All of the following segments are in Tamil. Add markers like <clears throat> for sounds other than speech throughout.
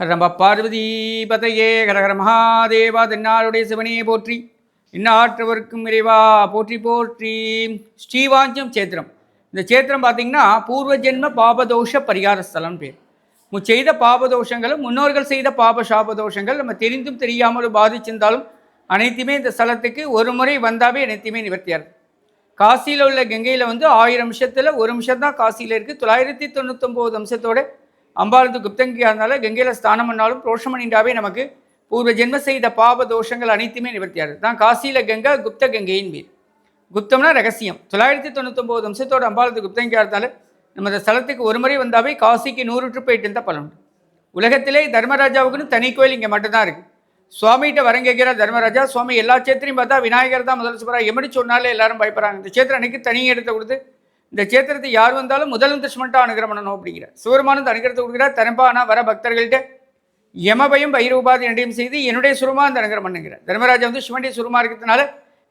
ஹரம்ப பார்வதி பதையே கரகர மகாதேவா தென்னாளுடைய சிவனே போற்றி இன்னாற்றவர்க்கும் இறைவா போற்றி போற்றி. ஸ்ரீவாஞ்சம் சேத்திரம். இந்த சேத்திரம் பார்த்தீங்கன்னா பூர்வ ஜென்ம பாபதோஷ பரிகார ஸ்தலம் பேர். மு செய்த பாபதோஷங்களும் முன்னோர்கள் செய்த பாப சாபதோஷங்கள் நம்ம தெரிந்தும் தெரியாமலும் பாதிச்சிருந்தாலும் அனைத்துமே இந்த ஸ்தலத்துக்கு ஒரு முறை வந்தாவே அனைத்துமே நிவர்த்தியாகும் காசியில் உள்ள கங்கையில் வந்து ஆயிரம் நிமிஷத்தில் ஒரு நிமிஷம் தான் காசியில் இருக்குது தொள்ளாயிரத்தி தொண்ணூத்தொம்போது அம்சத்தோட அம்பாளுக்கு குப்தங்கியாக இருந்தாலும் கங்கையில் ஸ்தானம் பண்ணாலும் ரோஷம் பண்ணிட்டாவே நமக்கு பூர்வ ஜென்ம செய்த பாப தோஷங்கள் அனைத்துமே நிவர்த்தியாரு. தான் காசியில் கங்கா குப்த கங்கையின் பேர் குப்தம்னா ரகசியம். தொள்ளாயிரத்தி தொண்ணூத்தொம்போது வம்சத்தோட அம்பாளுக்கு குப்தங்கியாக இருந்தாலும் நம்ம இந்த ஸ்தலத்துக்கு ஒரு முறை வந்தாவே காசிக்கு நூறு ட்ரிப் போயிட்டு இருந்தால் பலன் உண்டு. உலகத்திலே தர்மராஜாவுக்குன்னு தனி கோயில் இங்கே மட்டும்தான் இருக்குது சுவாமிகிட்ட வரம் கேட்கிறார் தர்மராஜா சுவாமி எல்லா சேத்திரையும் பார்த்தா விநாயகர் தான் முதல் சுப்பரா எப்படி சொன்னாலே எல்லாரும் பயப்படுறாங்க. இந்த சேத்திரம் அன்னைக்கு தனி இடத்தை கொடுத்து இந்த சேத்திரத்தை யார் வந்தாலும் முதல் துஷ்மன்ட்டா அனுகிரம் பண்ணணும் அப்படிங்கிறார். சிவருமானந்த அனுகிரத்தை கொடுக்குறார். தரம்பானா வர பக்தர்கள்ட்ட யமபயம் பைரூபாதி ரெண்டையும் செய்து என்னுடைய சுருமா அந்த அனுகிரம் பண்ணுங்கிறார். தர்மராஜா வந்து சிவனுடைய சுருமா இருக்கிறதுனால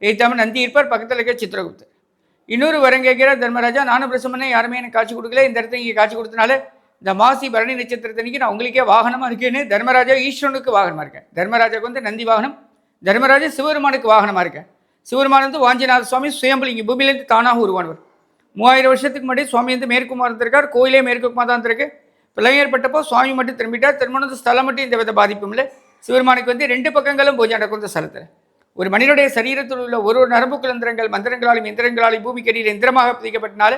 எய்தாம நந்தி இருப்பார் பக்கத்தில் இருக்க சித்திரகுப்தர். இன்னொரு வரம் கேட்கிறார் தர்மராஜா நானும் பிரசமனே யாருமே எனக்கு காட்சி கொடுக்கல. இந்த இடத்த இங்கே காட்சி கொடுத்தனால இந்த மாசி பரணி நட்சத்திரத்தன்னைக்கு நான் உங்களுக்கே வாகனமாக இருக்கேன்னு தர்மராஜா ஈஸ்வரனுக்கு வாகனமாக இருக்கேன் தர்மராஜாவுக்கு வந்து நந்தி வாகனம் தர்மராஜா சிவபெருமானுக்கு வாகனமாக இருக்கேன் சிவபெருமான் வந்து வாஞ்சிநாத சுவாமி சுயம்பலிங்க பூமியிலேருந்து தானாக உருவானவர். மூவாயிரம் வருஷத்துக்கு முன்னாடி சுவாமி வந்து மேற்குமா இருந்திருக்கார். கோயிலே மேற்குமா தான் இருந்திருக்கு பிள்ளை பட்டப்போ சுவாமி மட்டும் திரும்பிட்டார். திருமணத்து ஸ்தலம் மட்டும் இந்த வித பாதிப்பும் இல்லை சிவருமானுக்கு வந்து ரெண்டு பக்கங்களும் பூஜை நடக்கும் இந்த ஸ்தலத்தில். ஒரு மனிதனுடைய சரீரத்தில் உள்ள ஒரு ஒரு நரம்பு குலந்திரங்கள் மந்திரங்களாலும் இந்திரங்களாலும் பூமிக்கடியில் இந்திரமாக பதிக்கப்பட்டனால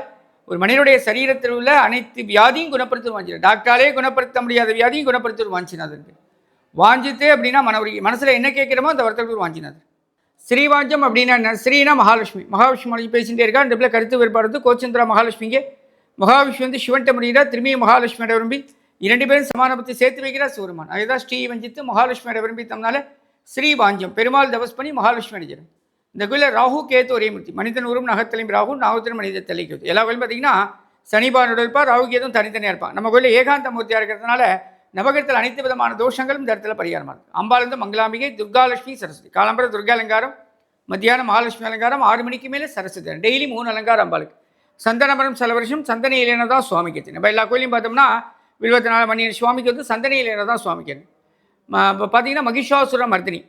ஒரு மனிதனுடைய சரீரத்தில் உள்ள அனைத்து வியாதியும் குணப்படுத்தும் வாஞ்சினார். டாக்டராலே குணப்படுத்த முடியாத வியாதியும் குணப்படுத்தும் வாஞ்சினாதன் வாஞ்சித்து அப்படின்னா மன மனசில் என்ன கேட்குறமோ அந்த வருத்தத்தில் வாஞ்சினாதன் ஸ்ரீவாஞ்சம் அப்படின்னா என்ன? ஸ்ரீனா மகாலட்சுமி. மகாலட்சுமி மொழி பேசிகிட்டே இருக்கா. அந்த பிள்ளை கருத்து வேறுபாடு கோச்சந்திரா மகாலட்சுமிங்க. மகாவிஷ்ணு வந்து சிவன்ட்ட முடிகிறா திரும்பி மகாலட்சுமியோட விரும்பி. இரண்டு பேரும் சமானபத்தை சேர்த்து வைக்கிறா சிவருமான் அதுதான் ஸ்ரீ வஞ்சித்து மகாலட்சுமியோட விரும்பி தம்னால ஸ்ரீவாஞ்சம். பெருமாள் தவஸ் பண்ணி மகாலட்சுமி அடைஞ்சிடும் இந்த கோயிலில் ராகு கேத்து ஒரே மூர்த்தி மனிதன் உருவம் நகத்திலையும் ராகு நாகத்திலும் மனித தலைக்கு. எல்லா கோயிலும் பார்த்தீங்கன்னா சனிபானோட இருப்பார் ராகு கேதும் தனித்தனியாக இருப்பான் நம்ம கோயிலில் ஏகாந்த மூர்த்தியாக இருக்கிறதுனால நவகிரத்தில் அனைத்து விதமான தோஷங்களும் இந்த இடத்துல பரிகாரமாக இருக்கும் அம்பாலிருந்து மங்களாம்பிகை துர்காலட்சுமி சரஸ்வதி. காலம்பர துர்கா அலங்காரம் மத்தியானம் மகாலட்சுமி அலங்காரம் ஆறு மணிக்கு மேலே சரஸ்வதி டெய்லி மூணு அலங்காரம் அம்பாளுக்கு. சந்தனமரம் சில வருஷம் சந்தன இலையின தான் சுவாமிக்கு நம்ம எல்லா கோயிலையும் பார்த்தோம்னா இருபத்தி நாலு மணி சுவாமிக்கு வந்து சந்தன இலையின தான் சுவாமிக்கு இப்போ பார்த்தீங்கன்னா மகிஷாசுர மர்தினி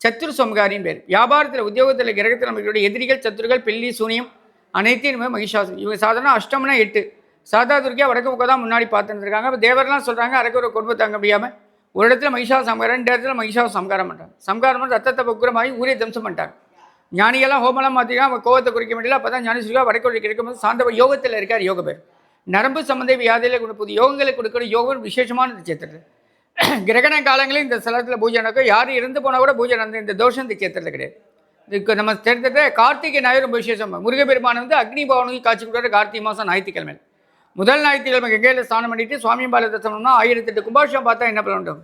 சத்துரு சம்காரின் பேர். வியாபாரத்தில் உத்தியோகத்தில் கிரகத்தில் நம்மளுடைய எதிரிகள் சத்துருகள் பில்லி சூனியம் அனைத்தையும் நம்ம மகிஷாசுரம் இவங்க சாதாரண அஷ்டம்னா எட்டு. சாதா துர்க்கியா வடக்கு பக்கம் தான் முன்னாடி பார்த்துருந்துருக்காங்க. இப்போ தேவர்லாம் சொல்கிறாங்க அரக்க ஒரு குடும்பம் தாங்க முடியாமல் ஒரு இடத்துல மகிஷா சம்காரம் ரெண்டு இடத்துல மகிஷா சம்காரம் பண்ணுறாங்க சம்காரம் பண்ணி ரத்தத்தை பக்குரமாகி ஊரே தம்சம் பண்ணிட்டாங்க. ஞானியெல்லாம் ஹோமெல்லாம் மாற்றினா அவன் கோவத்தை குறிக்க முடியல. அப்போ தான் ஞானி சொல்லுவா வடக்கு கிடைக்கும்போது சாந்தவ யோகத்தில் இருக்கார் யோக பேர் நரம்பு சம்பந்த வியாதியில் கொடுப்பது யோகங்களை கொடுக்குற யோகம் விசேஷமான சேத்திரத்தில் <clears throat> கிரகண காலங்களில் இந்த ஸ்தலத்தில் பூஜை நடக்கும். யார் இறந்து போனால் கூட பூஜை நடந்த இந்த தோஷம் இந்த சேத்திரத்தில் கிடையாது. இதுக்கு நம்ம தெரிஞ்சதை கார்த்திகை ஞாயிறு ரொம்ப விசேஷம். முருகப்பெருமான் வந்து அக்னி பவனுக்கு காட்சி கொடுக்குற கார்த்திகை மாதம் ஞாயிற்றுக்கிழமை முதல் ஞாயிற்றுக்கிழமை கங்கையில் ஸ்நானம் பண்ணிட்டு சுவாமி பால ஆயிரத்தி எட்டு கும்பாஷம் பார்த்தா என்ன பலன் உண்டு?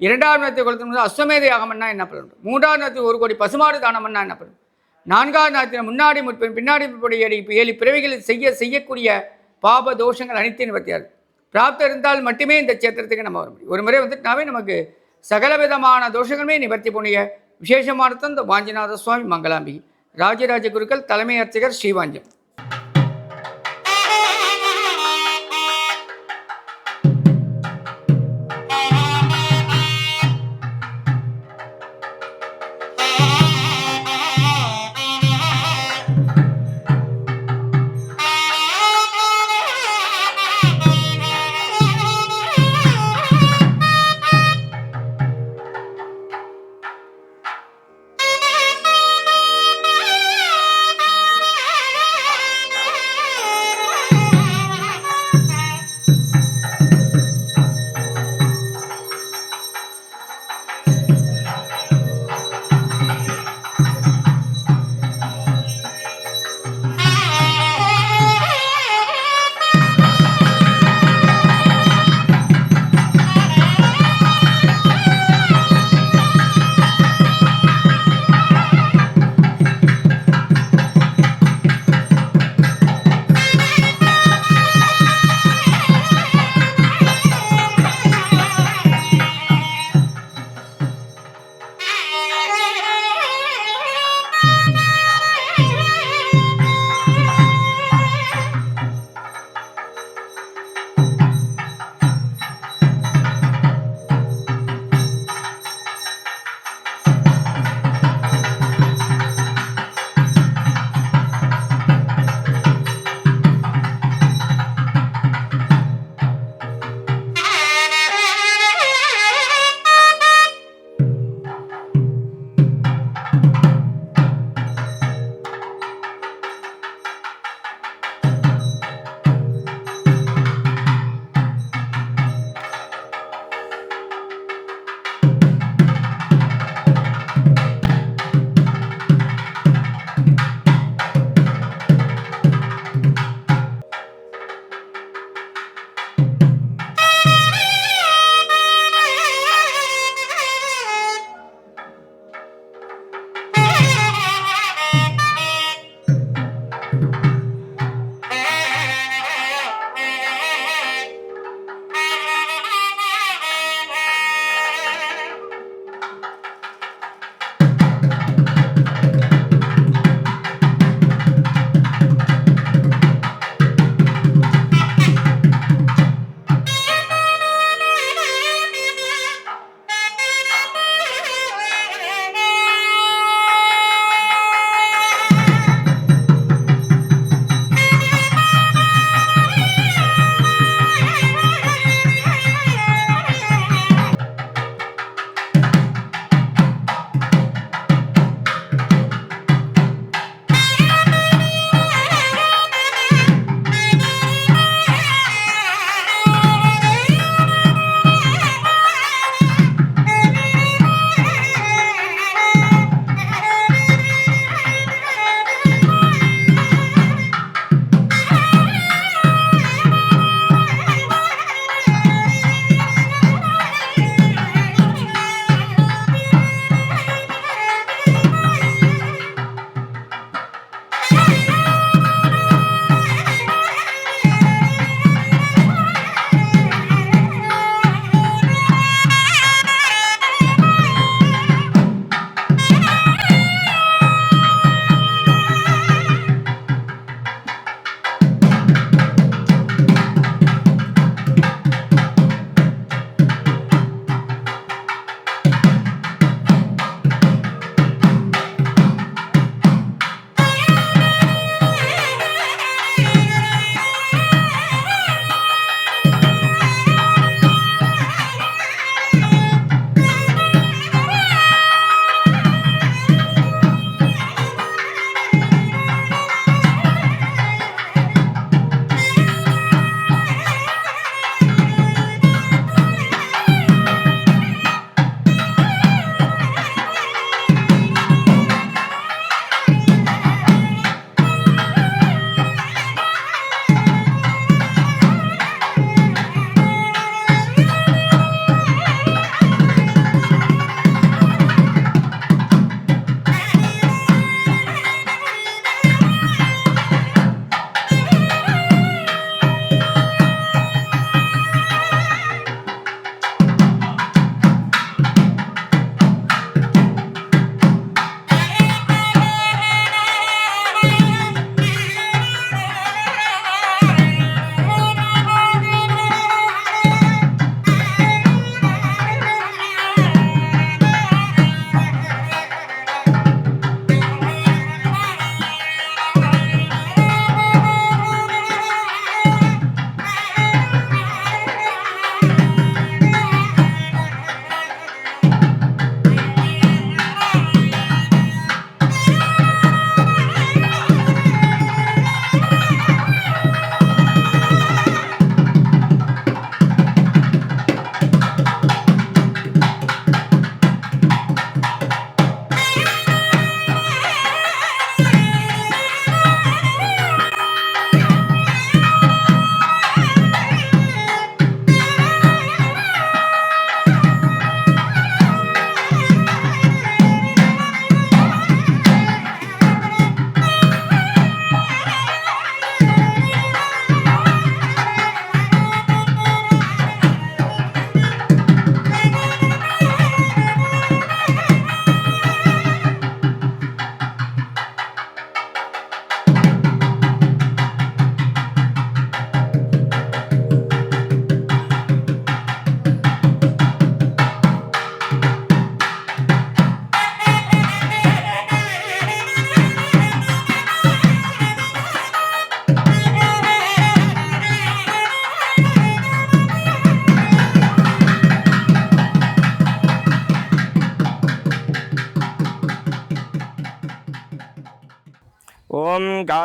இரண்டாவது நேரத்தை கொளுத்தணும் அஸ்வமேத யாகம்னா என்ன பலன் உண்டு? மூன்றாவது நேரத்துக்கு ஒரு கோடி பசுமாடு தானம்னா என்ன பலன் நான்காவது நேரத்தில் முன்னாடி முற்பின் பின்னாடி முற்படி ஏழு ஏழு பிறவிகளில் செய்ய செய்யக்கூடிய பாப தோஷங்கள் அனைத்தையும் நிவர்த்தியாது பிராப்தம் இருந்தால் மட்டுமே இந்த சேத்திரத்துக்கு நம்ம வர முடியும். ஒரு முறை வந்துட்டுனாவே நமக்கு சகல விதமான தோஷங்களுமே நிவர்த்தி பண்ணிய விசேஷமானதான் இந்த வாஞ்சிநாத சுவாமி மங்களாம்பி. ராஜராஜ குருக்கள் தலைமை அர்ச்சகர் ஸ்ரீவாஞ்சம்.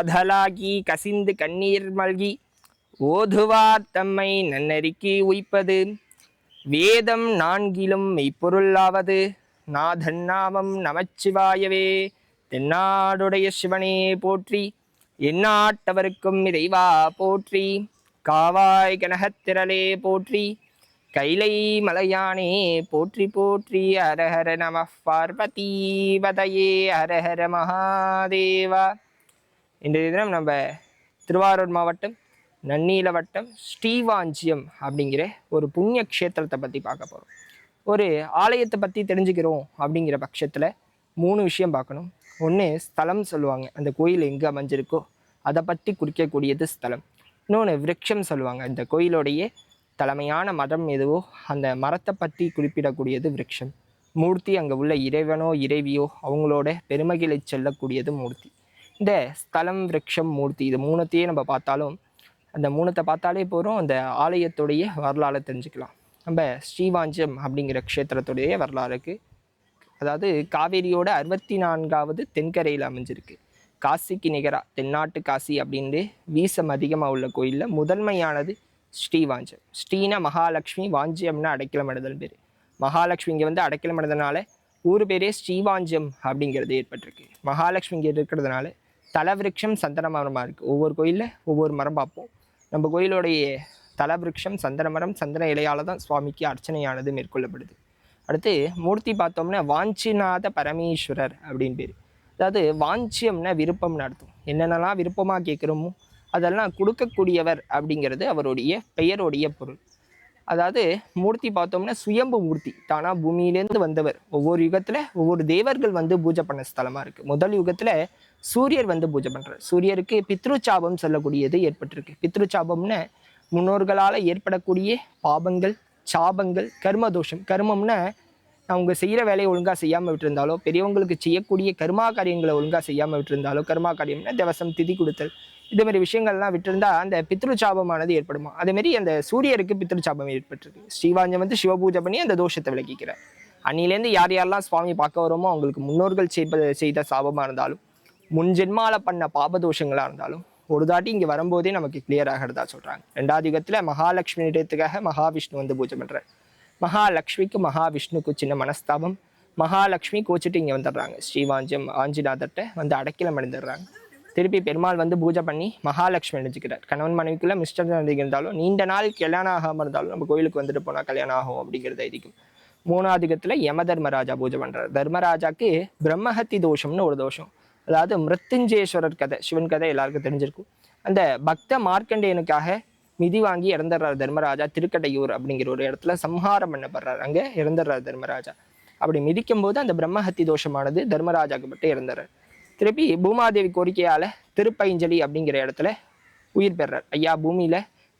காதலாகி கசிந்து கண்ணீர் மல்கி ஓதுவார் தம்மை நன்னறிக்கி உய்ப்பது. வேதம் நான்கிலும் மெய்ப்பொருளாவது நாதன் நாமம் நமச்சிவாயவே. தென்னாடுடைய சிவனே போற்றி எந்நாட்டவருக்கும் இறைவா போற்றி காவாய் கனகத்திரளே போற்றி கைலை மலையானே போற்றி போற்றி. ஹரஹர நம பார்வதி வதையே ஹரஹர மகாதேவா. இன்றைய தினம் நம்ம திருவாரூர் மாவட்டம் நன்னீல வட்டம் ஸ்ரீவாஞ்சியம் அப்படிங்கிற ஒரு புண்ணிய க்ஷேத்திரத்தை பற்றி பார்க்க போகிறோம் ஒரு ஆலயத்தை பற்றி தெரிஞ்சுக்கிறோம் அப்படிங்கிற பட்சத்தில் மூணு விஷயம் பார்க்கணும். ஒன்று ஸ்தலம் சொல்லுவாங்க. அந்த கோயில் எங்கே அமைஞ்சிருக்கோ அதை பற்றி குறிக்கக்கூடியது ஸ்தலம். இன்னொன்று விரக்ஷம் சொல்லுவாங்க. இந்த கோயிலுடைய தலைமையான மதம் எதுவோ அந்த மரத்தை பற்றி குறிப்பிடக்கூடியது விரக்ஷம் மூர்த்தி அங்கே உள்ள இறைவனோ இறைவியோ அவங்களோட பெருமைகளை செல்லக்கூடியது மூர்த்தி. இந்த ஸ்தலம் விரக்ஷம் மூர்த்தி இது மூணத்தையே நம்ம பார்த்தாலும் அந்த மூணத்தை பார்த்தாலே போகிறோம் அந்த ஆலயத்துடைய வரலாறை தெரிஞ்சுக்கலாம். நம்ம ஸ்ரீவாஞ்சம் அப்படிங்கிற க்ஷேத்திரத்துடைய வரலாறுக்கு அதாவது காவேரியோட அறுபத்தி நான்காவது தென்கரையில் அமைஞ்சிருக்கு. காசிக்கு நிகராக தென்னாட்டு காசி அப்படின்னு வீசம் அதிகமாக உள்ள கோயிலில் முதன்மையானது ஸ்ரீவாஞ்சம். ஸ்ரீனா மகாலட்சுமி வாஞ்சியம்னா அடைக்கலமிடுதல் பேர். மகாலட்சுமி இங்கே வந்து அடைக்கலமிடுறதுனால ஊர் பேரே ஸ்ரீவாஞ்சம் அப்படிங்கிறது ஏற்பட்டிருக்கு. மகாலட்சுமி இங்கே இருக்கிறதுனால தலவிருட்சம் சந்தன மரமாக இருக்குது ஒவ்வொரு கோயிலில் ஒவ்வொரு மரம் பார்ப்போம். நம்ம கோயிலுடைய தலவிருட்சம் சந்தன மரம் சந்தன இலையால் தான் சுவாமிக்கு அர்ச்சனையானது மேற்கொள்ளப்படுது. அடுத்து மூர்த்தி பார்த்தோம்னா வாஞ்சிநாத பரமேஸ்வரர் அப்படின்னு பேர். அதாவது வாஞ்சியம்னா விருப்பம்னு அர்த்தம். என்னென்னலாம் விருப்பமாக கேட்குறோமோ அதெல்லாம் கொடுக்கக்கூடியவர் அப்படிங்கிறது அவருடைய பெயருடைய பொருள். அதாவது மூர்த்தி பார்த்தோம்னா சுயம்பு மூர்த்தி. தானா பூமியிலேருந்து வந்தவர். ஒவ்வொரு யுகத்தில் ஒவ்வொரு தேவர்கள் வந்து பூஜை பண்ண ஸ்தலமாக இருக்குது முதல் யுகத்தில் சூரியர் வந்து பூஜை பண்ணுறார் சூரியருக்கு பித்ருச்சாபம் சொல்லக்கூடியது ஏற்பட்டிருக்கு. பித்ருச்சாபம்னு முன்னோர்களால் ஏற்படக்கூடிய பாபங்கள் சாபங்கள் கர்மதோஷம். கர்மம்னா அவங்க செய்கிற வேலையை ஒழுங்காக செய்யாமல் விட்டுருந்தாலோ பெரியவங்களுக்கு செய்யக்கூடிய கர்மா காரியங்களை ஒழுங்காக செய்யாமல் விட்டுருந்தாலோ கர்மா காரியம்னா திவசம் திதி கொடுத்தல். இது மாதிரி விஷயங்கள்லாம் விட்டுருந்தா அந்த பித்ருச்சாபமானது ஏற்படுமா? அதேமாரி அந்த சூரியருக்கு பித்ருச்சாபம் ஏற்பட்டிருக்கு. ஸ்ரீவாஞ்சம் வந்து சிவபூஜை பண்ணி அந்த தோஷத்தை விளக்கிக்கிறார். அன்னிலேருந்து யார் யாரெல்லாம் சுவாமி பார்க்க வரோமோ அவங்களுக்கு முன்னோர்கள் செய்த செய்த சாபமாக இருந்தாலும் முன் ஜென்மால பண்ண பாபதோஷங்களாக இருந்தாலும் ஒரு தாட்டி இங்கே வரும்போதே நமக்கு கிளியர் ஆகிறதா சொல்கிறாங்க ரெண்டாவது யுகத்தில் மகாலட்சுமி இடத்துக்காக மகாவிஷ்ணு வந்து பூஜை பண்ணுறார் மகாலட்சுமிக்கு மகாவிஷ்ணுக்கு சின்ன மனஸ்தாபம். மகாலட்சுமி கோச்சிட்டு இங்கே வந்துடுறாங்க. ஸ்ரீவாஞ்சம் ஆஞ்சிநாதர்கிட்ட வந்து அடக்கிலம் அடைந்துடுறாங்க. திருப்பி பெருமாள் வந்து பூஜை பண்ணி மகாலட்சுமி அணிஞ்சுக்கிறார். கணவன் மனைவிக்குள்ள மிஸ்டர் இருந்தாலும் நீண்ட நாள் கல்யாணம் ஆகாமல் இருந்தாலும் நம்ம கோயிலுக்கு வந்துட்டு போனால் கல்யாணம் ஆகும் அப்படிங்கிறது ஐதீகம் மூணாவது யம தர்மராஜா பூஜை பண்ணுறார் தர்மராஜாக்கு பிரம்மஹத்தி தோஷம்னு ஒரு தோஷம். அதாவது மிருத்துஞ்சேஸ்வரர் கதை சிவன் கதை எல்லாருக்கும் தெரிஞ்சிருக்கும். அந்த பக்த மார்க்கண்டேயனுக்காக மிதி வாங்கி இறந்துடுறார் தர்மராஜா திருக்கடையூர் அப்படிங்கிற ஒரு இடத்துல சம்ஹாரம் பண்ணப்படுறார். அங்கே இறந்துடுறார் தர்மராஜா. அப்படி மிதிக்கும் போது அந்த பிரம்மஹத்தி தோஷமானது தர்மராஜாக்கு மட்டும் இறந்துடுறார். திருப்பி பூமாதேவி கோரிக்கையால் திருப்பைஞ்சலி அப்படிங்கிற இடத்துல உயிர் பெறார். ஐயா பூமியில்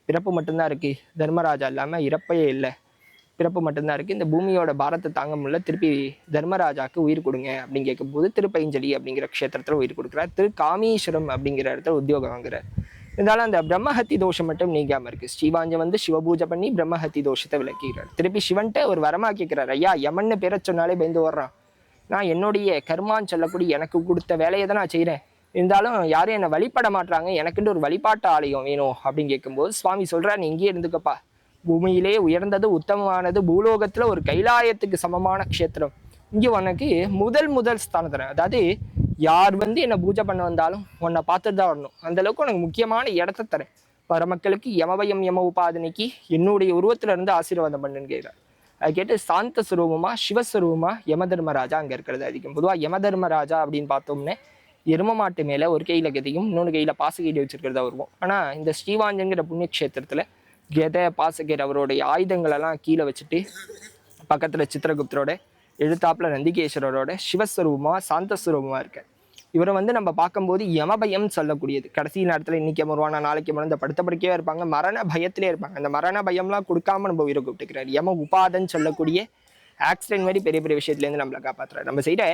பிறப்பு மட்டும்தான் இருக்குது தர்மராஜா இல்லாமல் இறப்பையே இல்லை. பிறப்பு மட்டும்தான் இருக்குது இந்த பூமியோட பாரத்தை தாங்க முடியல. திருப்பி தர்மராஜாக்கு உயிர் கொடுங்க அப்படின்னு கேட்கும்போது திருப்பைஞ்சலி அப்படிங்கிற க்ஷேத்திரத்தில் உயிர் கொடுக்குறார். திரு காமீஸ்வரம் அப்படிங்கிற இடத்துல உத்தியோகம் வாங்குறார். இருந்தாலும் அந்த பிரம்மஹத்தி தோஷம் மட்டும் நீங்காமல் இருக்குது ஸ்ரீவாஞ்சம் வந்து சிவபூஜை பண்ணி பிரம்மஹத்தி தோஷத்தை விளக்கிறார் திருப்பி சிவன்ட்ட ஒரு வரமா கேட்குறாரு ஐயா யமன்னு பேரை சொன்னாலே பயந்து ஓடுறான். நான் என்னுடைய கர்மான்னு சொல்லக்கூடிய எனக்கு கொடுத்த வேலையை தான் நான் செய்கிறேன் இருந்தாலும் யாரும் என்னை வழிபட மாட்டாங்க எனக்குன்னு ஒரு வழிபாட்டு ஆலயம் வேணும் அப்படின்னு கேட்கும்போது சுவாமி சொல்கிறார் நீ இங்கேயே இருந்துக்கப்பா. பூமியிலே உயர்ந்தது உத்தமமானது பூலோகத்தில் ஒரு கைலாயத்துக்கு சமமான க்ஷேத்திரம். இங்கே உனக்கு முதல் முதல் ஸ்தானம் தரேன். அதாவது யார் வந்து என்னை பூஜை பண்ண வந்தாலும் உன்னை பார்த்துட்டு தான் வரணும். அந்தளவுக்கு உனக்கு முக்கியமான இடத்த தரேன். வர மக்களுக்கு யமபயம் யம உபாதனைக்கு என்னுடைய உருவத்தில் இருந்து ஆசீர்வாதம் பண்ணுன்னு கேட்குறேன் கேட்டு சாந்த சுரூபமா சிவஸ்வரூபமா யம தர்மராஜா அங்க இருக்கிறது அதிகம். பொதுவா யம தர்மராஜா அப்படின்னு பார்த்தோம்னே எரும மாட்டு மேல ஒரு கையில கதையும் இன்னொன்று கையில பாசகீடு வச்சிருக்கிறதா வருவோம் ஆனா இந்த ஸ்ரீவாஞ்சங்கிற புண்ணியக்ஷேத்திரத்துல கெதை பாசகீடு அவருடைய ஆயுதங்கள் எல்லாம் கீழே வச்சுட்டு பக்கத்துல சித்திரகுப்தரோட எழுத்தாப்புல நந்திகேஸ்வரரோட சிவஸ்வரூபமா சாந்தஸ்வரூபமா இருக்கார். இவரை வந்து நம்ம பார்க்கும்போது யமபயம் சொல்லக்கூடியது. கடைசி நேரத்தில் இன்னைக்கு வருவானா நாளைக்கு மறந்த படுத்த படிக்கவே இருப்பாங்க. மரண பயத்திலே இருப்பாங்க. அந்த மரண பயம்லாம் கொடுக்காம நம்ம உயிரை கூப்பிட்டுக்கிறார். யம உபாதன்னு சொல்லக்கூடிய ஆக்சிடென்ட் மாதிரி பெரிய பெரிய விஷயத்துலேருந்து நம்மளை காப்பாற்றுறாரு நம்ம செய்கிற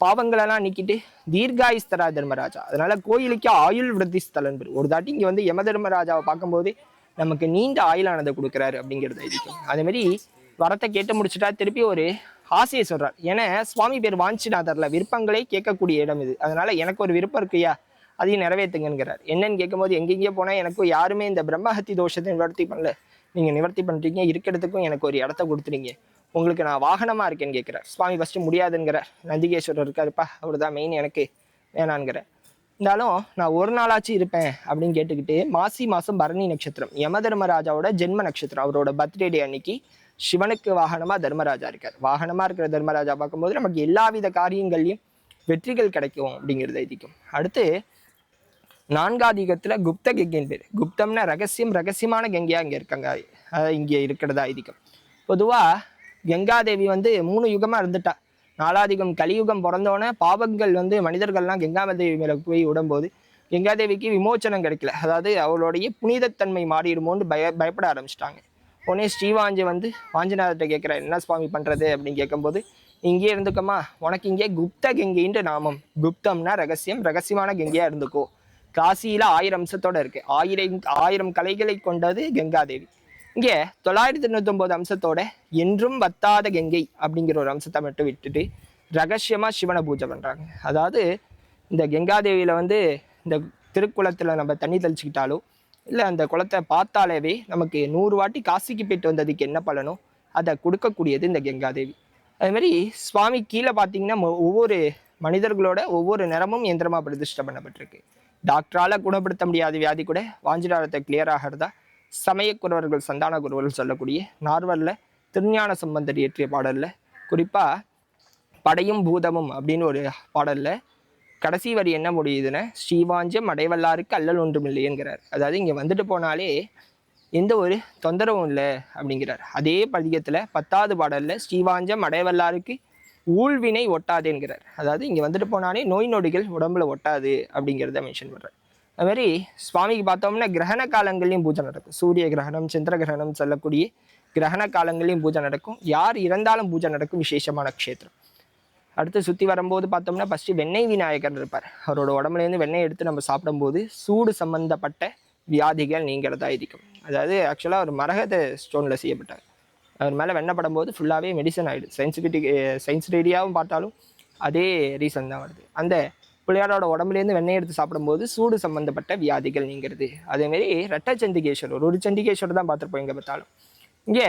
பாவங்களெல்லாம் நீக்கிட்டு தீர்காயுஸ்தரா தர்மராஜா. அதனால கோயிலுக்கு ஆயுள் விருத்தி ஸ்தலன் ஒரு தாட்டி இங்கே வந்து யம தர்மராஜாவை பார்க்கும்போது நமக்கு நீண்ட ஆயுளானதை கொடுக்குறாரு அப்படிங்கிறது இருக்கும் அதே மாதிரி வரத்தை கேட்டு முடிச்சுட்டா திருப்பி ஒரு ஆசையை சொல்கிறார் ஏன்னா சுவாமி பேர் வாஞ்சிநாதரில் விருப்பங்களே கேட்கக்கூடிய இடம் இது. அதனால் எனக்கு ஒரு விருப்பம் இருக்குயா அதையும் நிறைவேற்றுங்கிறார் என்னன்னு கேட்கும்போது எங்கெங்கேயோ போனால் எனக்கும் யாருமே இந்த பிரம்மஹத்தி தோஷத்தை நிவர்த்தி பண்ணல. நீங்கள் நிவர்த்தி பண்ணுறீங்க இருக்கிறதுக்கும் எனக்கு ஒரு இடத்த கொடுத்துறீங்க உங்களுக்கு நான் வாகனமாக இருக்கேன்னு கேட்குறார். சுவாமி ஃபஸ்ட்டு முடியாதுங்கிறார். நந்திகேஸ்வரர் இருக்காருப்பா அவர் தான் மெயின் எனக்கு வேணான்கிறார். இருந்தாலும் நான் ஒரு நாளாச்சும் இருப்பேன் அப்படின்னு கேட்டுக்கிட்டு மாசி மாதம் பரணி நட்சத்திரம் யம தர்மராஜாவோட ஜென்ம நட்சத்திரம் அவரோட பர்த்டே டே அன்னைக்கு சிவனுக்கு வாகனமாக தர்மராஜா இருக்கார். வாகனமாக இருக்கிற தர்மராஜா பார்க்கும்போது நமக்கு எல்லாவித காரியங்கள்லையும் வெற்றிகள் கிடைக்கும் அப்படிங்கிறது ஐதீகம். அடுத்து நான்காதிகத்தில் குப்த கங்கைன்னு பேர். குப்தம்னா ரகசியம் ரகசியமான கங்கையாக இங்கே இருக்காங்க. இங்கே இருக்கிறதா ஐதீகம். பொதுவாக கங்காதேவி வந்து மூணு யுகமாக இருந்துட்டா. நாலாதிகம் கலியுகம் பிறந்தோடனே பாவங்கள் வந்து மனிதர்கள்லாம் கங்காதேவி மேலே போய் விடும்போது கங்காதேவிக்கு விமோச்சனம் கிடைக்கல. அதாவது அவளுடைய புனிதத்தன்மை மாறிடுமோன்னு பய பயப்பட ஆரம்பிச்சிட்டாங்க. உடனே ஸ்ரீவாஞ்சி வந்து வாஞ்சிநாதர்கிட்ட கேட்குற என்ன சுவாமி பண்ணுறது அப்படின்னு கேட்கும்போது இங்கேயே இருந்துக்கம்மா உனக்கு இங்கே குப்த கங்கைன்ற நாமம். குப்தம்னா ரகசியம் ரகசியமான கங்கையாக இருந்துக்கோ. காசியில் ஆயிரம் அம்சத்தோடு இருக்குது ஆயிரம் ஆயிரம் கலைகளை கொண்டது கங்காதேவி. இங்கே தொள்ளாயிரத்தி தொண்ணூத்தொம்பது அம்சத்தோட என்றும் வத்தாத கங்கை அப்படிங்கிற ஒரு அம்சத்தை மட்டும் விட்டுட்டு ரகசியமாக சிவனை பூஜை பண்ணுறாங்க அதாவது இந்த கங்காதேவியில வந்து இந்த திருக்குளத்தில் நம்ம தண்ணி தெளிச்சுக்கிட்டாலும் இல்லை அந்த குளத்தை பார்த்தாலேவே நமக்கு நூறு வாட்டி காசிக்கு போயிட்டு வந்ததுக்கு என்ன பலனோ அதை கொடுக்கக்கூடியது இந்த கங்காதேவி. அதுமாரி சுவாமி கீழே பார்த்தீங்கன்னா மொ- ஒவ்வொரு மனிதர்களோட ஒவ்வொரு நிறமும் இயந்திரமாக பிரதிஷ்டை பண்ணப்பட்டிருக்கு. டாக்டரால் குணப்படுத்த முடியாத வியாதி கூட வாஞ்சிடாரத்தை கிளியர் ஆகிறதா சமயக்குறவர்கள் சந்தான குருவர்கள் சொல்லக்கூடிய நார்வலில் திருஞான சம்பந்தர் இயற்றிய பாடலில். குறிப்பாக படையும் பூதமும் அப்படின்னு ஒரு பாடலில் கடைசி வரி என்ன முடியுதுன்னா ஸ்ரீவாஞ்சம் அடைவல்லாருக்கு அல்லல் ஒன்றுமில்லைங்கிறார் அதாவது இங்கே வந்துட்டு போனாலே எந்த ஒரு தொந்தரவும் இல்லை அப்படிங்கிறார். அதே பதிகத்தில் பத்தாவது பாடலில் ஸ்ரீவாஞ்சம் அடைவல்லாருக்கு ஊழ்வினை ஒட்டாதேங்கிறார் அதாவது இங்கே வந்துட்டு போனாலே நோய் நொடிகள் உடம்புல ஒட்டாது அப்படிங்கிறத மென்ஷன் பண்ணுறார் அதுமாதிரி சுவாமிக்கு பார்த்தோம்னா கிரகண காலங்கள்லையும் பூஜை நடக்கும். சூரிய கிரகணம் சந்திர கிரகணம் சொல்லக்கூடிய கிரகண காலங்களையும் பூஜை நடக்கும். யார் இறந்தாலும் பூஜை நடக்கும் விசேஷமான க்ஷேத்திரம். அடுத்து சுற்றி வரும்போது பார்த்தோம்னா ஃபஸ்ட்டு வெண்ணெய் விநாயகர் இருப்பார். அவரோட உடம்புலேருந்து வெண்ணெய் எடுத்து நம்ம சாப்பிடும்போது சூடு சம்மந்தப்பட்ட வியாதிகள் நீங்கிறதா இருக்கும். அதாவது ஆக்சுவலாக ஒரு மரகத ஸ்டோனில் செய்யப்பட்டார். அவர் மேலே வெண்ணெய் படும்போது ஃபுல்லாகவே மெடிசன் ஆகிடுது சயின்சிஃபிக் சயின்ஸ் ரீதியாகவும் பார்த்தாலும் அதே ரீசன் தான் வருது. அந்த பிள்ளையாரோட உடம்புலேருந்து வெண்ணெய் எடுத்து சாப்பிடும்போது சூடு சம்மந்தப்பட்ட வியாதிகள் நீங்கிறது. அதேமாரி ரெட்ட சண்டிகேஸ்வரர் ஒரு சண்டிகேஸ்வரர் தான் பார்த்துருப்போம் எங்கே பார்த்தாலும். இங்கே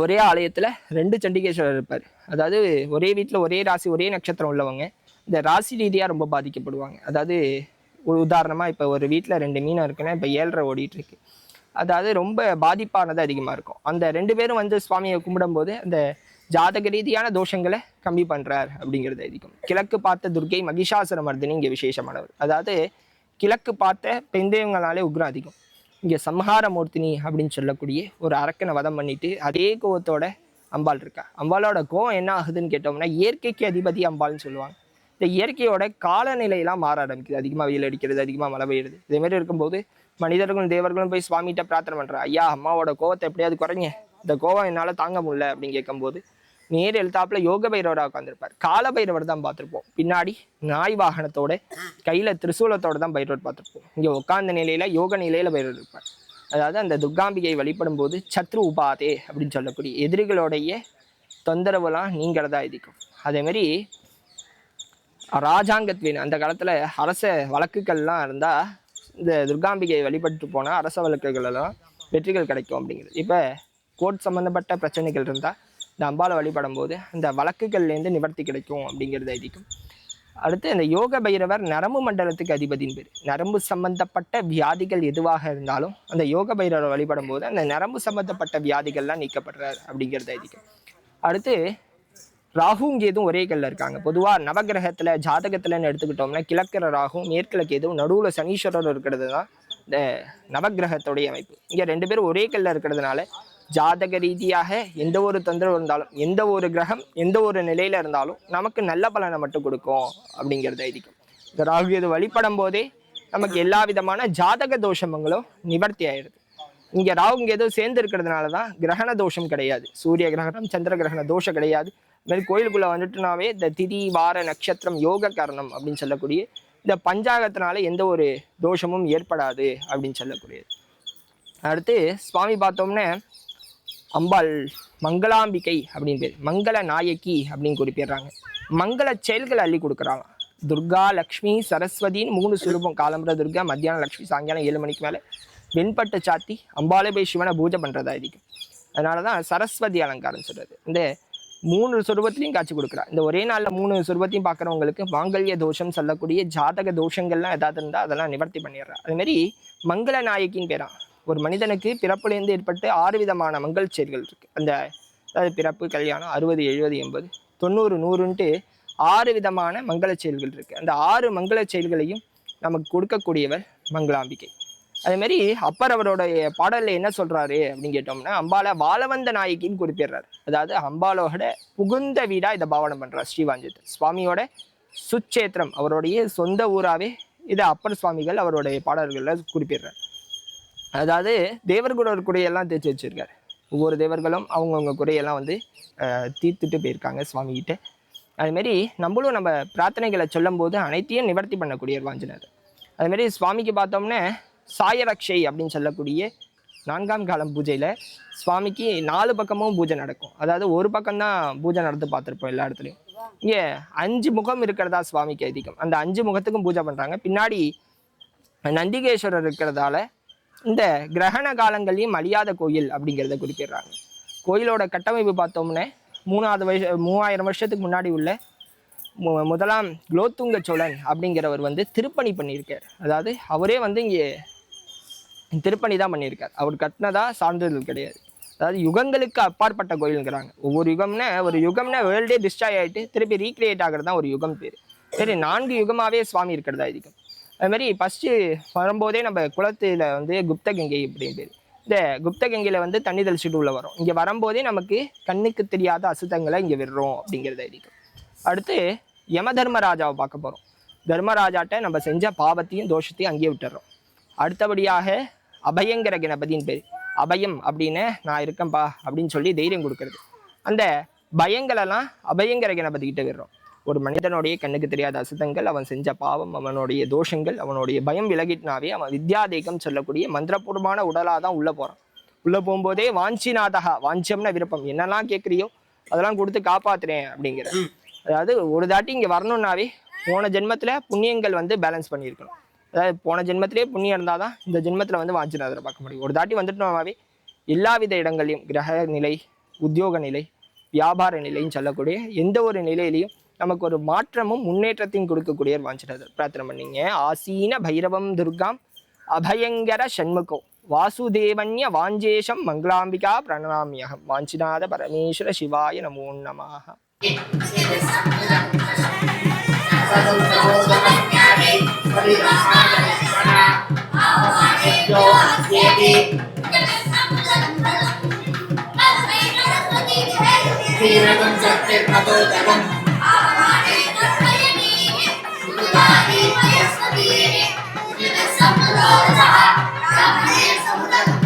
ஒரே ஆலயத்தில் ரெண்டு சண்டிகேஸ்வரர் இருப்பார். அதாவது ஒரே வீட்டில் ஒரே ராசி ஒரே நட்சத்திரம் உள்ளவங்க இந்த ராசி ரீதியாக ரொம்ப பாதிக்கப்படுவாங்க. அதாவது ஒரு உதாரணமாக இப்போ ஒரு வீட்டில் ரெண்டு மீனம் இருக்குன்னா இப்போ ஏழரை ஓடிட்டுருக்கு. அதாவது ரொம்ப பாதிப்பானது அதிகமாக இருக்கும். அந்த ரெண்டு பேரும் வந்து சுவாமியை கும்பிடும்போது அந்த ஜாதக ரீதியான தோஷங்களை கம்மி பண்ணுறார் அப்படிங்கிறது அதிகம். கிழக்கு பார்த்த துர்க்கை மகிஷாசுர மர்தினி இங்கே விசேஷமானவர். அதாவது கிழக்கு பார்த்த பெண் தெய்வங்களாலே உக்ரம் அதிகம். இங்கே சம்ஹாரமூர்த்தினி அப்படின்னு சொல்லக்கூடிய ஒரு அரக்கனை வதம் பண்ணிட்டு அதே கோவத்தோட அம்பாள் இருக்கா? அம்பாளோட கோவம் என்ன ஆகுதுன்னு கேட்டோம்னா இயற்கைக்கு அதிபதி அம்பாள்னு சொல்லுவாங்க. இந்த இயற்கையோட காலநிலையெல்லாம் மாற ஆரம்பிக்குது. அதிகமாக வெயில் அடிக்கிறது அதிகமாக மழை பெய்யுது இதே மாதிரி இருக்கும்போது மனிதர்களும் தேவர்களும் போய் சுவாமிகிட்ட பிரார்த்தனை பண்ணுறா ஐயா அம்மாவோட கோவத்தை எப்படியாவது குறைங்க. இந்த கோவம் என்னால் தாங்க முடியல. அப்படின்னு கேட்கும்போது நேர் எழுத்தாப்புல யோக பைரவராக உட்காந்துருப்பார் கால பைரவர் தான் பார்த்துருப்போம். பின்னாடி நாய் வாகனத்தோட கையில் திரிசூலத்தோட தான் பைரவர் பார்த்துருப்போம். இங்கே உட்காந்த நிலையில யோக நிலையில பைரவர் இருப்பார். அதாவது அந்த துர்காம்பிகை வழிபடும் போது சத்ரு உபாதே அப்படின்னு சொல்லக்கூடிய எதிரிகளுடைய தொந்தரவுலாம் நீங்கிறதா இருக்கும். அதேமாரி ராஜாங்கத்வின் அந்த காலத்தில் அரச வழக்குகள்லாம் இருந்தால் இந்த துர்காம்பிகையை வழிபட்டு போனால் அரச வழக்குகளெல்லாம் வெற்றிகள் கிடைக்கும் அப்படிங்கிறது. இப்போ கோர்ட் சம்மந்தப்பட்ட பிரச்சனைகள் இருந்தால் இந்த அம்பாவை வழிபடும் போது அந்த வழக்குகள்லேருந்து நிவர்த்தி கிடைக்கும் அப்படிங்கிறது ஐதீகம் அடுத்து இந்த யோக பைரவர் நரம்பு மண்டலத்துக்கு அதிபதியின் பேர். நரம்பு சம்பந்தப்பட்ட வியாதிகள் எதுவாக இருந்தாலும் அந்த யோக பைரவர் வழிபடும் போது அந்த நரம்பு சம்பந்தப்பட்ட வியாதிகள்லாம் நீக்கப்படுறார் அப்படிங்கிறது ஐதீகம். அடுத்து ராகுவும் கேதும் ஒரே கல்ல இருக்காங்க. பொதுவாக நவகிரகத்தில் ஜாதகத்தில்னு எடுத்துக்கிட்டோம்னா கிழக்கிற ராகும் மேற்கிழக்கு எதுவும் நடுவில் சனீஸ்வரர் இருக்கிறது தான் இந்த நவகிரகத்துடைய அமைப்பு. இங்கே ரெண்டு பேரும் ஒரே கல்ல இருக்கிறதுனால ஜாதக ரீதியாக எந்த ஒரு தொந்தரவு இருந்தாலும் எந்த ஒரு கிரகம் எந்த ஒரு நிலையில இருந்தாலும் நமக்கு நல்ல பலனை மட்டும் கொடுக்கும் அப்படிங்கிறது ஐதீகம். இந்த ராகு இது வழிபடும் போதே நமக்கு எல்லா விதமான ஜாதக தோஷங்களும் நிவர்த்தி ஆயிடுது. இங்கே ராகு கேது சேர்ந்து இருக்கிறதுனால தான் கிரகண தோஷம் கிடையாது. சூரிய கிரகணம் சந்திர கிரகண தோஷம் கிடையாது. இது மாதிரி வந்துட்டுனாவே இந்த திதி வார நட்சத்திரம் யோக கரணம் அப்படின்னு சொல்லக்கூடிய இந்த பஞ்சாகத்தினால எந்த ஒரு தோஷமும் ஏற்படாது அப்படின்னு சொல்லக்கூடியது. அடுத்து சுவாமி பார்த்தோம்னா அம்பாள் மங்களாம்பிகை அப்படின்னு பேர். மங்கள நாயகி அப்படின்னு குறிப்பிடுறாங்க மங்கள செயல்களை அள்ளி கொடுக்குறாங்க. துர்கா லக்ஷ்மி சரஸ்வதின்னு மூணு சுரூபம். காலம்பர துர்கா மத்தியானம் லக்ஷ்மி சாயங்காலம் ஏழு மணிக்கு மேலே வெண்பட்டு சாத்தி அம்பாலே போய் சிவனை பூஜை பண்ணுறதா இருக்கும். அதனால தான் சரஸ்வதி அலங்காரம் சொல்கிறது இந்த மூணு சுரூபத்திலையும் காட்சி கொடுக்குறா. இந்த ஒரே நாளில் மூணு சுரூபத்தையும் பார்க்குறவங்களுக்கு மாங்கல்ய தோஷம் சொல்லக்கூடிய ஜாதக தோஷங்கள்லாம் ஏதாவது இருந்தால் அதெல்லாம் நிவர்த்தி பண்ணிடுறா. அதுமாரி மங்கள நாயக்கின்னு பேரா ஒரு மனிதனுக்கு பிறப்புலேருந்து ஏற்பட்டு ஆறு விதமான மங்கள் செயல்கள் இருக்குது அந்த அதாவது பிறப்பு கல்யாணம் அறுபது எழுபது எண்பது தொண்ணூறு நூறுன்ட்டு ஆறு விதமான மங்கள செயல்கள் இருக்குது அந்த ஆறு மங்கள செயல்களையும் நமக்கு கொடுக்கக்கூடியவர் மங்களாம்பிகை. அதேமாரி அப்பர் அவருடைய பாடலில் என்ன சொல்கிறாரு அப்படின்னு கேட்டோம்னா அம்பால வாழவந்த நாயகின்னு குறிப்பிடுறாரு. அதாவது அம்பாலோட புகுந்த வீடாக இதை பாவனை பண்ணுறார் ஸ்ரீவாஞ்சத் சுவாமியோட சுச்சேத்திரம் அவருடைய சொந்த ஊராகவே இதை அப்பர் சுவாமிகள் அவருடைய பாடல்களில் குறிப்பிடுறார். அதாவது தேவர்களோட குறையெல்லாம் தேய்ச்சி வச்சிருக்காரு. ஒவ்வொரு தேவர்களும் அவங்கவுங்க குறையெல்லாம் வந்து தீர்த்துட்டு போயிருக்காங்க சுவாமிகிட்ட. அதுமாரி நம்மளும் நம்ம பிரார்த்தனைகளை சொல்லும்போது அனைத்தையும் நிவர்த்தி பண்ணக்கூடிய வாஞ்சினர். அதுமாரி சுவாமிக்கு பார்த்தோம்னா சாயரக்ஷை அப்படின்னு சொல்லக்கூடிய நான்காம் காலம் பூஜையில் சுவாமிக்கு நாலு பக்கமும் பூஜை நடக்கும். அதாவது ஒரு பக்கம்தான் பூஜை நடந்து பார்த்துருப்போம் எல்லா இடத்துலையும். இங்கே அஞ்சு முகம் இருக்கிறதா சுவாமிக்கு அதிகம் அந்த அஞ்சு முகத்துக்கும் பூஜை பண்ணுறாங்க பின்னாடி நந்திகேஸ்வரர் இருக்கிறதால இந்த கிரகண காலங்களையும் அழியாத கோயில் அப்படிங்கிறத குறிப்பிடுறாங்க. கோயிலோட கட்டமைப்பு பார்த்தோம்னே மூணாவது வருஷ மூவாயிரம் வருஷத்துக்கு முன்னாடி உள்ள மு- முதலாம் குலோத்துங்க சோழன் அப்படிங்கிறவர் வந்து திருப்பணி பண்ணியிருக்கார். அதாவது அவரே வந்து இங்கே திருப்பணி தான் பண்ணியிருக்கார். அவர் கட்டினதா சான்றிதழ் கிடையாது. அதாவது யுகங்களுக்கு அப்பாற்பட்ட கோயிலுங்கிறாங்க. ஒவ்வொரு யுகம்னா ஒரு யுகம்னா வேர்ல்டே டிஸ்ட்ராய் ஆகிட்டு திருப்பி ரீக்ரியேட் ஆகிறது தான் ஒரு யுகம் பேர். சரி நான்கு யுகமாகவே சுவாமி இருக்கிறதா இருக்கும் அது மாதிரி ஃபஸ்ட்டு வரும்போதே நம்ம குளத்தில் வந்து குப்த கங்கை அப்படின்னு பேர் இந்த குப்த கங்கையில் வந்து தண்ணி தெளிச்சுட்டு உள்ளே வரும் இங்கே வரும்போதே நமக்கு கண்ணுக்கு தெரியாத அசுத்தங்களை இங்கே விடுறோம் அப்படிங்கிறத இருக்கும் அடுத்து யம தர்மராஜாவை பார்க்க போகிறோம் தர்மராஜாட்ட நம்ம செஞ்ச பாவத்தையும் தோஷத்தையும் அங்கேயே விட்டுறோம். அடுத்தபடியாக அபயங்கர கணபதியின் பேர். அபயம் அப்படின்னு நான் இருக்கேன்ப்பா அப்படின்னு சொல்லி தைரியம் கொடுக்கறது. அந்த பயங்களெல்லாம் அபயங்கர கணபதி கிட்ட விடுறோம். ஒரு மனிதனுடைய கண்ணுக்கு தெரியாத அசுத்தங்கள் அவன் செஞ்ச பாவம் அவனுடைய தோஷங்கள் அவனுடைய பயம் விலகிட்டினாவே அவன் வித்யாதேகம் சொல்லக்கூடிய மந்திரபூர்வமான உடலாக தான் உள்ளே போகிறான் உள்ளே போகும்போதே வாஞ்சிநாதகா வாஞ்சம்னா விருப்பம். என்னெல்லாம் கேட்குறியோ அதெல்லாம் கொடுத்து காப்பாத்துறேன் அப்படிங்கிற. அதாவது ஒரு தாட்டி இங்கே வரணும்னாவே போன ஜென்மத்தில் புண்ணியங்கள் வந்து பேலன்ஸ் பண்ணியிருக்கணும். அதாவது போன ஜென்மத்திலே புண்ணியம் இருந்தால் தான் இந்த ஜென்மத்தில் வந்து வாஞ்சிநாதரை பார்க்க முடியும். ஒரு தாட்டி வந்துட்டோம்னாவே எல்லாவித இடங்களையும் இடங்கள்லையும் கிரக நிலை உத்தியோக நிலை வியாபார நிலைன்னு சொல்லக்கூடிய எந்த ஒரு நிலையிலையும் நமக்கு ஒரு மாற்றமும் முன்னேற்றத்தையும் கொடுக்கக்கூடிய வாஞ்சினதர் பிரார்த்தனை பண்ணிங்க. ஆசீன பைரவம் துர்காம் அபயங்கர சண்முகோ. வாசுதேவன்ய வாஞ்சேஷம் மங்களாம்பிகா பிரணாமியகம். வாஞ்சிநாத பரமேஸ்வர சிவாய நமோ நமாக. சீரகம் சத்தியம் समुद्रो